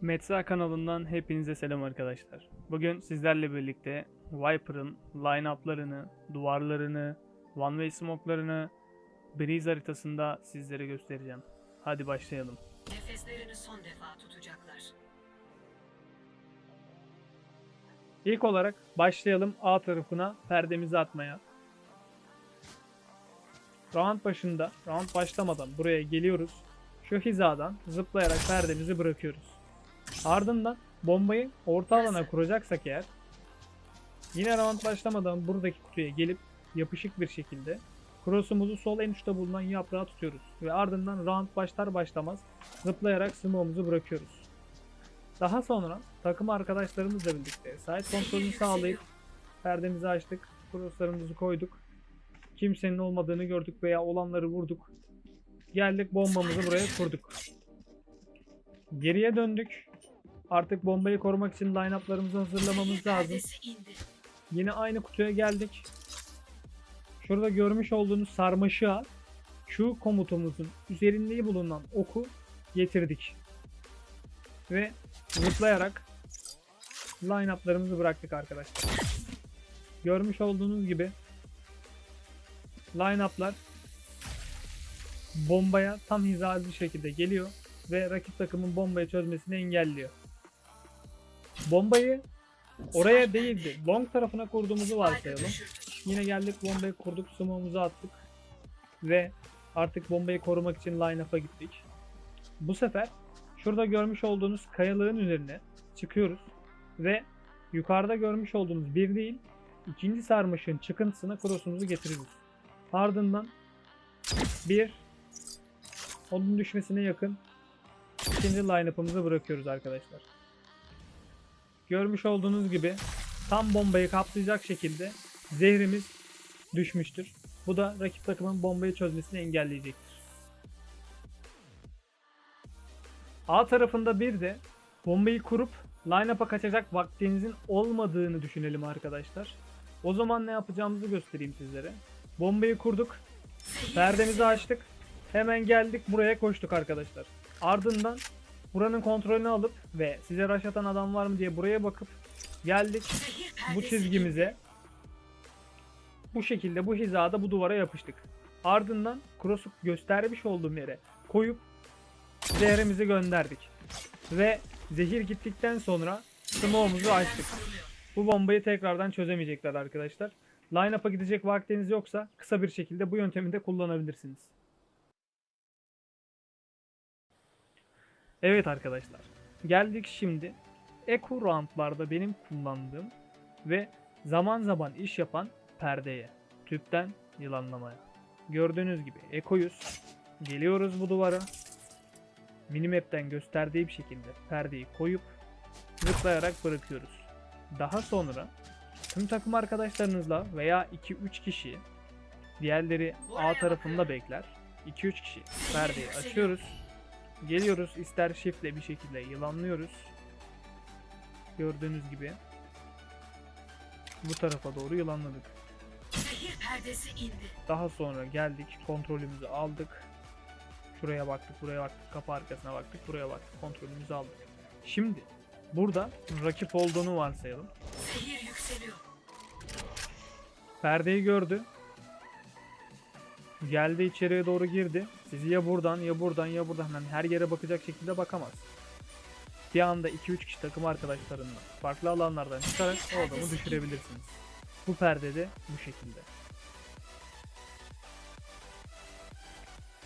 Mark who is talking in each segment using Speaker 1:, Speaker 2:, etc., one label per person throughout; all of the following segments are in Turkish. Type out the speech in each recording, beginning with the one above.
Speaker 1: Metsa kanalından hepinize selam arkadaşlar. Bugün sizlerle birlikte Viper'ın line-up'larını, duvarlarını, one way smoke'larını Breeze haritasında sizlere göstereceğim. Hadi başlayalım.
Speaker 2: Nefeslerini son defa tutacaklar.
Speaker 1: İlk olarak başlayalım A tarafına perdemizi atmaya. Round başında, round başlamadan buraya geliyoruz. Şu hizadan zıplayarak perdemizi bırakıyoruz. Ardından bombayı orta alana kuracaksak eğer yine round başlamadan buradaki kutuya gelip yapışık bir şekilde cross'umuzu sol en uçta bulunan yaprağa tutuyoruz. Ve ardından round başlar başlamaz zıplayarak smoke'umuzu bırakıyoruz. Daha sonra takım arkadaşlarımızla birlikte site kontrolünü sağlayıp perdemizi açtık, crosslarımızı koyduk. Kimsenin olmadığını gördük veya olanları vurduk. Geldik bombamızı buraya kurduk. Geriye döndük. Artık bombayı korumak için line-up'larımızı hazırlamamız lazım. Yine aynı kutuya geldik. Şurada görmüş olduğunuz sarmaşığa şu komutumuzun üzerinde bulunan oku getirdik. Ve zıplayarak line-up'larımızı bıraktık arkadaşlar. Görmüş olduğunuz gibi line-up'lar bombaya tam hizalı bir şekilde geliyor ve rakip takımın bombayı çözmesini engelliyor. Bombayı oraya değildi. Long tarafına kurduğumuzu varsayalım. Yine geldik bombayı kurduk, smoke'umuzu attık. Ve artık bombayı korumak için line-up'a gittik. Bu sefer şurada görmüş olduğunuz kayalığın üzerine çıkıyoruz. Ve yukarıda görmüş olduğunuz bir değil, ikinci sarmışın çıkıntısına cross'umuzu getiriyoruz. Ardından bir onun düşmesine yakın ikinci line-up'ımızı bırakıyoruz arkadaşlar. Görmüş olduğunuz gibi tam bombayı kaplayacak şekilde zehrimiz düşmüştür. Bu da rakip takımın bombayı çözmesini engelleyecektir. A tarafında bir de bombayı kurup line-up'a kaçacak vaktinizin olmadığını düşünelim arkadaşlar. O zaman ne yapacağımızı göstereyim sizlere. Bombayı kurduk. Perdemizi açtık. Hemen geldik buraya koştuk arkadaşlar. Ardından buranın kontrolünü alıp ve size rush atan adam var mı diye buraya bakıp geldik bu çizgimize bu şekilde bu hizada bu duvara yapıştık. Ardından cross'u göstermiş olduğum yere koyup zehrimizi gönderdik. Ve zehir gittikten sonra smoke'umuzu açtık. Bu bombayı tekrardan çözemeyecekler arkadaşlar. Line-up'a gidecek vaktiniz yoksa kısa bir şekilde bu yöntemi de kullanabilirsiniz. Evet arkadaşlar. Geldik şimdi Eco roundlarda benim kullandığım ve zaman zaman iş yapan perdeye, tüpten yılanlamaya. Gördüğünüz gibi Eko'yuz. Geliyoruz bu duvara. Minimap'ten gösterdiği bir şekilde perdeyi koyup zıplayarak bırakıyoruz. Daha sonra tüm takım arkadaşlarınızla veya 2-3 kişi diğerleri A tarafında bekler. 2-3 kişi perdeyi açıyoruz. Geliyoruz ister shiftle bir şekilde yılanlıyoruz. Gördüğünüz gibi bu tarafa doğru yılanladık.
Speaker 2: Zehir perdesi indi.
Speaker 1: Daha sonra geldik kontrolümüzü aldık. Şuraya baktık, buraya baktık, kapı arkasına baktık, buraya baktık, kontrolümüzü aldık. Şimdi burada rakip olduğunu varsayalım.
Speaker 2: Zehir yükseliyor.
Speaker 1: Perdeyi gördü. Geldi içeriye doğru girdi. Sizi ya buradan ya buradan ya buradan yani her yere bakacak şekilde bakamaz. Bir anda 2-3 kişi takım arkadaşlarınla farklı alanlardan çıkarak o adamı düşürebilirsiniz. Bu perdede bu şekilde.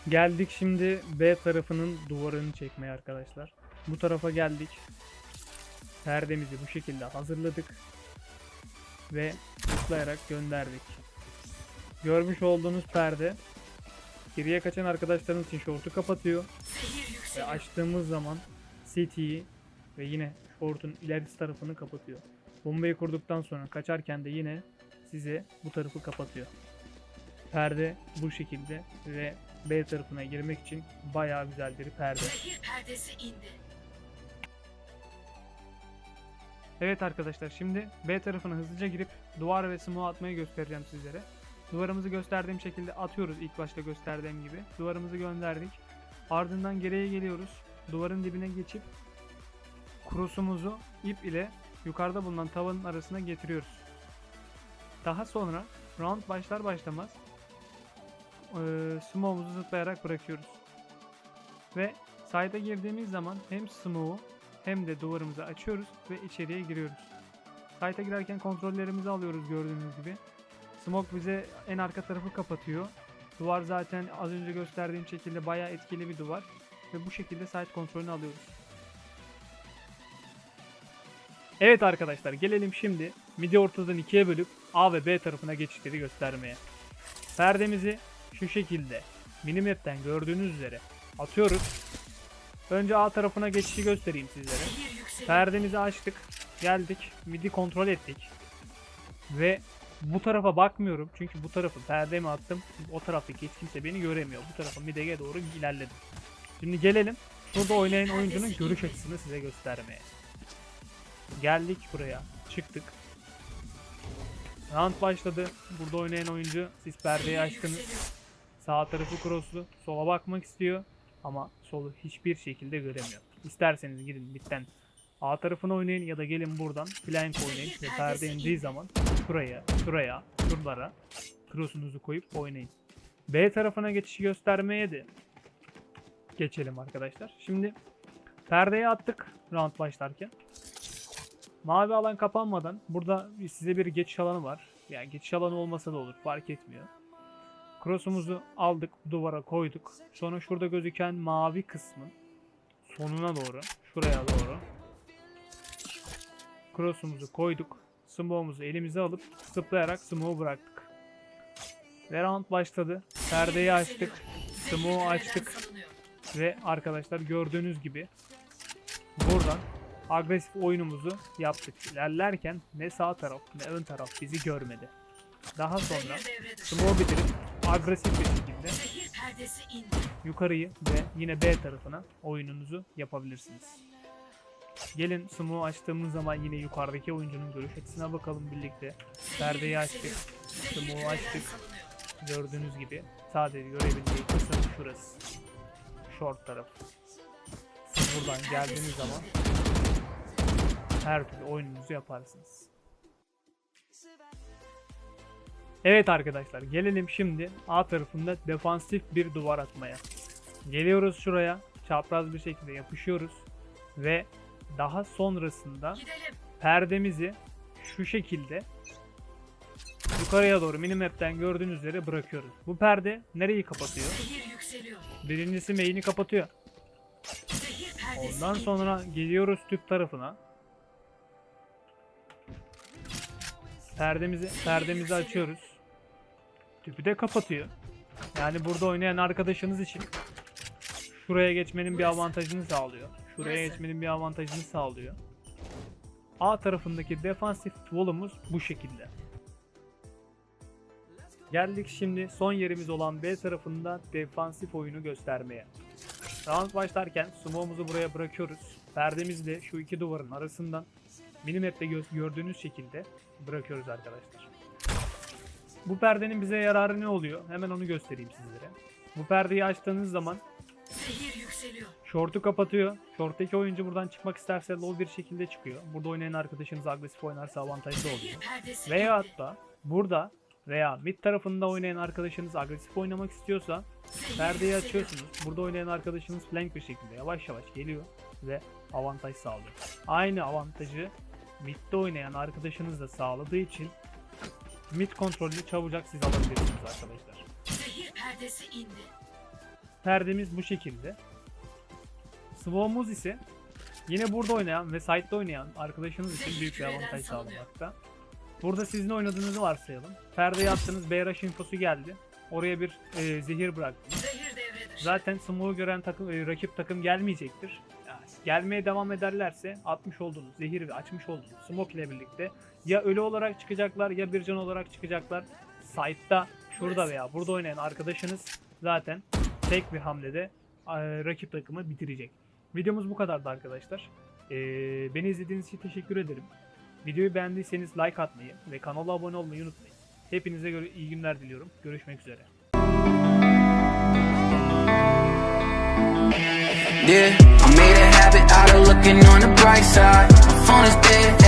Speaker 1: Geldik şimdi B tarafının duvarını çekmeye arkadaşlar. Bu tarafa geldik. Perdemizi bu şekilde hazırladık. Ve tıklayarak gönderdik. Görmüş olduğunuz perde geriye kaçan arkadaşlarımız için şortu kapatıyor. Ve açtığımız zaman City'yi ve yine şortun ilerisi tarafını kapatıyor. Bombayı kurduktan sonra kaçarken de yine size bu tarafı kapatıyor. Perde bu şekilde ve B tarafına girmek için bayağı güzel bir perde.
Speaker 2: Zehir perdesi indi.
Speaker 1: Evet arkadaşlar şimdi B tarafına hızlıca girip duvar ve smoke atmayı göstereceğim sizlere. Duvarımızı gösterdiğim şekilde atıyoruz ilk başta gösterdiğim gibi. Duvarımızı gönderdik. Ardından geriye geliyoruz. Duvarın dibine geçip cross'umuzu ip ile yukarıda bulunan tavanın arasına getiriyoruz. Daha sonra round başlar başlamaz eee smoke'umuzu zıplayarak bırakıyoruz. Ve side'a girdiğimiz zaman hem smoke'u hem de duvarımızı açıyoruz ve içeriye giriyoruz. Site'a girerken kontrollerimizi alıyoruz gördüğünüz gibi. Smoke bize en arka tarafı kapatıyor. Duvar zaten az önce gösterdiğim şekilde bayağı etkili bir duvar. Ve bu şekilde site kontrolünü alıyoruz. Evet arkadaşlar gelelim şimdi midi ortadan ikiye bölüp A ve B tarafına geçişleri göstermeye. Perdemizi şu şekilde minimap'ten gördüğünüz üzere atıyoruz. Önce A tarafına geçişi göstereyim sizlere. Perdemizi açtık. Geldik. Midi kontrol ettik. Ve bu tarafa bakmıyorum. Çünkü bu tarafı perdemi attım. O taraftaki hiç kimse beni göremiyor. Bu tarafa midege doğru ilerledim. Şimdi gelelim. Burada oynayan oyuncunun görüş açısını size göstermeye. Geldik buraya. Çıktık. Round başladı. Burada oynayan oyuncu siz perdeyi açtınız. Sağ tarafı crosslu. Sola bakmak istiyor. Ama solu hiçbir şekilde göremiyor. İsterseniz gidin bitten A tarafını oynayın ya da gelin buradan flank oynayın ve perde indiği zaman şuraya, şuraya, şuralara cross'unuzu koyup oynayın. B tarafına geçişi göstermeye de geçelim arkadaşlar. Şimdi perdeyi attık round başlarken. Mavi alan kapanmadan burada size bir geçiş alanı var. Yani geçiş alanı olmasa da olur fark etmiyor. Cross'umuzu aldık duvara koyduk. Sonra şurada gözüken mavi kısmın sonuna doğru şuraya doğru cross'umuzu koyduk. Smoke'umuzu elimize alıp zıplayarak smoke'u bıraktık. Ve round başladı. Perdeyi açtık. Smoke'u açtık. Ve arkadaşlar gördüğünüz gibi buradan agresif oyunumuzu yaptık. İlerlerken ne sağ taraf ne ön taraf bizi görmedi. Daha sonra
Speaker 2: Zehir devre dışı.
Speaker 1: smoke bitirip agresif bir şekilde yukarıyı ve yine B tarafına oyununuzu yapabilirsiniz. Gelin smoke açtığımız zaman yine yukarıdaki oyuncunun görüş açısına bakalım birlikte. Perdeyi açtık.
Speaker 2: kaleden
Speaker 1: açtık. Gördüğünüz gibi sadece görebildiği kısım şurası. Short taraf. Siz buradan geldiğiniz zaman her türlü oyununuzu yaparsınız. Evet arkadaşlar gelelim şimdi A tarafında defansif bir duvar atmaya. Geliyoruz şuraya çapraz bir şekilde yapışıyoruz ve daha sonrasında
Speaker 2: Gidelim.
Speaker 1: perdemizi şu şekilde yukarıya doğru minimap'ten gördüğünüz üzere bırakıyoruz. Bu perde nereyi kapatıyor? Birincisi main'i kapatıyor. Ondan sonra geliyoruz tüp tarafına. Perdemizi perdemizi açıyoruz. Tüpü de kapatıyor. Yani burada oynayan arkadaşınız için şuraya geçmenin bir avantajını sağlıyor. Şuraya geçmenin bir avantajını sağlıyor. A tarafındaki defansif wall'umuz bu şekilde. Geldik şimdi son yerimiz olan B tarafında defansif oyunu göstermeye. Round başlarken smoke'umuzu buraya bırakıyoruz. Perdemizi de şu iki duvarın arasından minimap'te gö- gördüğünüz şekilde bırakıyoruz arkadaşlar. Bu perdenin bize yararı ne oluyor? Hemen onu göstereyim sizlere. Bu perdeyi açtığınız zaman
Speaker 2: yükseliyor.
Speaker 1: Short'u kapatıyor. Short'taki oyuncu buradan çıkmak isterse low bir şekilde çıkıyor. Burada oynayan arkadaşınız agresif oynarsa avantajlı oluyor. Veya hatta burada veya mid tarafında oynayan arkadaşınız agresif oynamak istiyorsa perdeyi açıyorsunuz. Burada oynayan arkadaşınız flank bir şekilde yavaş yavaş geliyor ve avantaj sağlıyor. Aynı avantajı midde oynayan arkadaşınız da sağladığı için mid kontrolünü çabucak siz alabilirsiniz arkadaşlar.
Speaker 2: Zehir perdesi indi.
Speaker 1: Perdemiz bu şekilde. Smoke'umuz ise yine burada oynayan ve site'de oynayan arkadaşınız için büyük bir avantaj sağlamakta. Burada sizin oynadığınızı varsayalım. Perdeyi attınız, B rush infosu geldi. Oraya bir e, zehir bıraktınız.
Speaker 2: Zehir.
Speaker 1: Zaten smoke'u gören takım, e, rakip takım gelmeyecektir. Yani gelmeye devam ederlerse atmış olduğunuz zehir ve açmış olduğunuz smoke ile birlikte ya ölü olarak çıkacaklar ya bir can olarak çıkacaklar. Site'da şurada veya burada oynayan arkadaşınız zaten tek bir hamlede e, rakip takımı bitirecek. Videomuz bu kadardı arkadaşlar. E, beni izlediğiniz için teşekkür ederim. Videoyu beğendiyseniz like atmayı ve kanala abone olmayı unutmayın. Hepinize göre iyi günler diliyorum. Görüşmek üzere.
Speaker 3: Yeah, I made a habit out of looking on the bright side. My phone is dead,